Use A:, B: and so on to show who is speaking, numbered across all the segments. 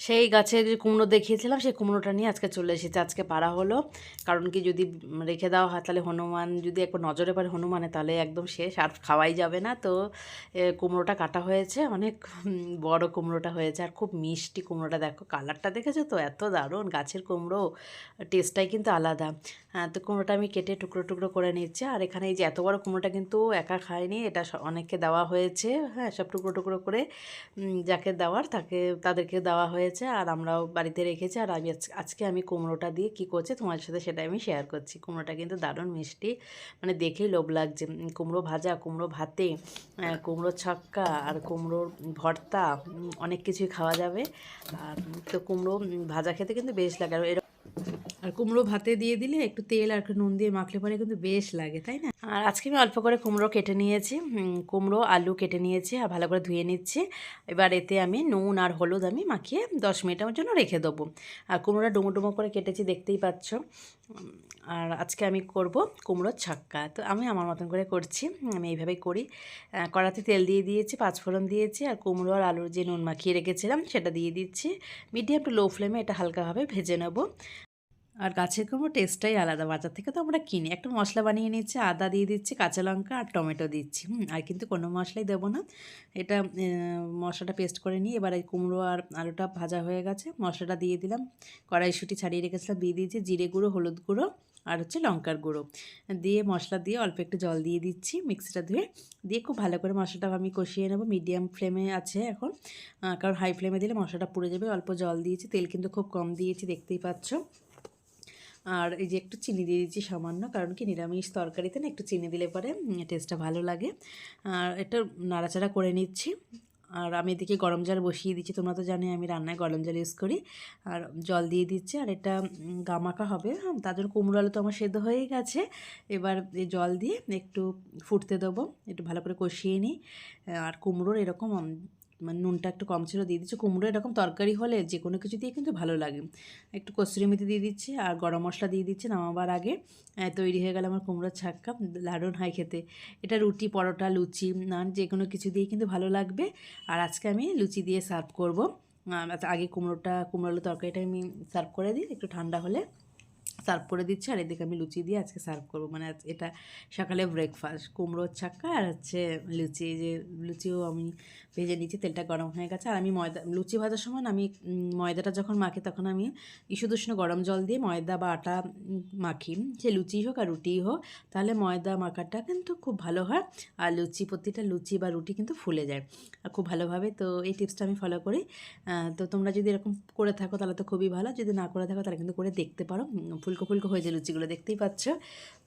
A: সেই গাছের যে কুমড়ো দেখিয়েছিলাম, সেই কুমড়োটা নিয়ে আজকে চলে এসেছে। আজকে পাড়া হলো। কারণ কি যদি রেখে দেওয়া হয়, তাহলে হনুমান যদি একবার নজরে পারে হনুমানে, তাহলে একদম শেষ। আর খাওয়াই যাবে না। তো কুমড়োটা কাটা হয়েছে। অনেক বড় কুমড়োটা হয়েছে। আর খুব মিষ্টি কুমড়োটা। দেখো, কালারটা দেখেছ তো? এত দারুণ! গাছের কুমড়ো, টেস্টটাই কিন্তু আলাদা। তো কুমড়োটা আমি কেটে টুকরো টুকরো করে নিচ্ছি। আর এখানে এই যে এত বড় কুমড়োটা কিন্তু একা খায়নি এটা অনেককে দেওয়া হয়েছে। হ্যাঁ সব টুকরো টুকরো করে যাকে দেওয়ার তাকে, তাদেরকে দেওয়া হয়েছে। আর আমরাও বাড়িতে রেখেছি। আর আমি আজকে আমি কুমড়োটা দিয়ে কি করছি তোমার সাথে সেটা আমি শেয়ার করছি। কুমড়োটা কিন্তু দারুণ মিষ্টি। মানে দেখেই লোভ লাগছে। কুমড়ো ভাজা, কুমড়ো ভাতে কুমড়ো ছক্কা আর কুমড়োর ভর্তা অনেক কিছুই খাওয়া যাবে। আর তো কুমড়ো ভাজা খেতে কিন্তু বেশ লাগে। আর আর কুমড়ো ভাতে দিয়ে দিলে একটু তেল আর একটু নুন দিয়ে মাখলে পরে কিন্তু বেশ লাগে, তাই না? আর আজকে আমি অল্প করে কুমড়ো কেটে নিয়েছি কুমড়ো, আলু কেটে নিয়েছি আর ভালো করে ধুয়ে নিচ্ছি। এবার এতে আমি নুন আর হলুদ আমি মাখিয়ে দশ মিনিটের জন্য রেখে দেবো। আর কুমড়োটা ডুমো ডুমো করে কেটেছি, দেখতেই পাচ্ছ। আর আজকে আমি করব কুমড়োর ছাক্কা। তো আমি আমার মতন করে করছি, আমি এইভাবেই করি। কড়াতে তেল দিয়ে দিয়েছি, পাঁচফোড়ন দিয়েছি আর কুমড়ো আর আলুর যে নুন মাখিয়ে রেখেছিলাম সেটা দিয়ে দিচ্ছি। মিডিয়াম টু লো ফ্লেমে এটা হালকাভাবে ভেজে নেব। আর গাছের কুমড়ো টেস্টটাই আলাদা। বাজার থেকে তো আমরা কিনি। একটা মশলা বানিয়ে নিচ্ছি, আদা দিয়ে দিচ্ছি, কাঁচা লঙ্কা আর টমেটো দিচ্ছি আর কিন্তু কোনো মশলাই দেবো না। এটা মশলাটা পেস্ট করে নিই এবার এই কুমড়ো আর আলুটা ভাজা হয়ে গেছে। মশলাটা দিয়ে দিলাম। কড়াইশুঁটি ছাড়িয়ে রেখেছিলাম, দিয়ে দিয়েছি জিরে গুঁড়ো, হলুদ গুঁড়ো আর হচ্ছে লঙ্কার গুঁড়ো। দিয়ে মশলা দিয়ে অল্প একটু জল দিয়ে দিচ্ছি মিক্সিটা ধুয়ে। দিয়ে খুব ভালো করে মশলাটা আমি কষিয়ে নেব। মিডিয়াম ফ্লেমে আছে এখন। কারণ হাই ফ্লেমে দিলে মশলাটা পুড়ে যাবে। অল্প জল দিয়েছি। তেল কিন্তু খুব কম দিয়েছি, দেখতেই পাচ্ছ। আর এই যে একটু চিনি দিয়ে দিচ্ছি সামান্য কারণ কি নিরামিষ তরকারিতে না একটু চিনি দিলে পরে টেস্টটা ভালো লাগে। আর এটা নাড়াচাড়া করে নিচ্ছি। আর আমি এদিকে গরম জল বসিয়ে দিচ্ছি তোমরা তো জানোই আমি রান্নায় গরম জল ইউজ করি। আর জল দিয়ে দিচ্ছি আর এটা গামাকা হবে হ্যাঁ, তার জন্য কুমড়ো আলু তো আমার সেদ্ধ হয়েই গেছে। এবার এই জল দিয়ে একটু ফুটতে দেবো একটু ভালো করে কষিয়ে নিই। আর কুমড়োর এরকম মানে নুনটা একটু কম ছিল, দিয়ে দিচ্ছি। কুমড়ো এরকম তরকারি হলে যে কোনো কিছু দিয়ে কিন্তু ভালো লাগে। একটু কসুরি মেথি দিয়ে দিচ্ছি আর গরম মশলা দিয়ে দিচ্ছি নামাবার আগে। তৈরি হয়ে গেল আমার কুমড়োর ছাক্কা দারুণ হয় খেতে। এটা রুটি, পরোটা, লুচি, নান যে কোনো কিছু দিয়ে কিন্তু ভালো লাগবে। আর আজকে আমি লুচি দিয়ে সার্ভ করব। আগে কুমড়োটা কুমড়ো তরকারিটা আমি সার্ভ করে দিই, একটু ঠান্ডা হলে। সার্ভ করে দিচ্ছি আর এদিকে আমি লুচি দিয়ে আজকে সার্ভ করব। মানে এটা সকালে ব্রেকফাস্ট কুমড়োর ছাক্কা আর হচ্ছে লুচি। যে লুচিও আমি ভেজে নিচ্ছি তেলটা গরম হয়ে গেছে। আর আমি ময়দা লুচি ভাজার সময় আমি ময়দাটা যখন মাখি তখন আমি ইস্যুদুষ্ণ গরম জল দিয়ে ময়দা বা আটা মাখি। সে লুচি হোক আর রুটিই হোক তাহলে ময়দা মাখাটা কিন্তু খুব ভালো হয়। আর লুচি প্রতিটা লুচি বা রুটি কিন্তু ফুলে যায় আর খুব ভালোভাবে। তো এই টিপসটা আমি ফলো করি। তো তোমরা যদি এরকম করে থাকো তাহলে তো খুবই ভালো। যদি না করে থাকো তাহলে কিন্তু করে দেখতে পারো। উম, ফুলকো ফুলকো হয়ে যায় লুচিগুলো দেখতেই পাচ্ছ।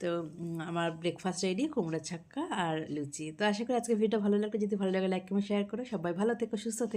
A: তো আমার ব্রেকফাস্ট রেডি কুমড়োর ছাক্কা আর লুচি। তো আশা করি আজকে ভিডিওটা ভালো লাগল। যদি ভালো লাগে লাইক কমেন্ট শেয়ার করো। সবাই ভালো থেকো, সুস্থ থেকো।